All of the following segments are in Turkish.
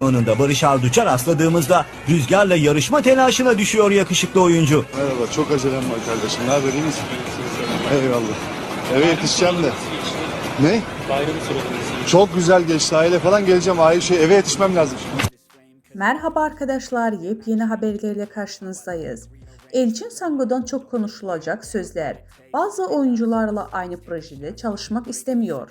Anında Barış Arduç'a rastladığımızda rüzgarla yarışma telaşına düşüyor yakışıklı oyuncu. Merhaba, çok acelem var kardeşim. Ne haber, iyi misin? Eyvallah. Eve yetişeceğim de. Ne? Çok güzel geçti. Aile falan geleceğim. Aile şey, eve yetişmem lazım. Merhaba arkadaşlar, yepyeni haberlerle karşınızdayız. Elçin Sango'dan çok konuşulacak sözler. Bazı oyuncularla aynı projede çalışmak istemiyor.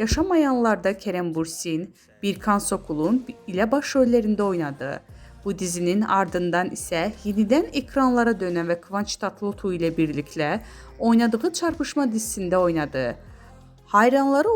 Yaşamayanlarda Kerem Bursin, Birkan Sokul'un ile başrollerinde oynadı. Bu dizinin ardından ise yeniden ekranlara dönen ve Kıvanç Tatlıtuğ ile birlikte oynadığı Çarpışma dizisinde oynadı. Hayranları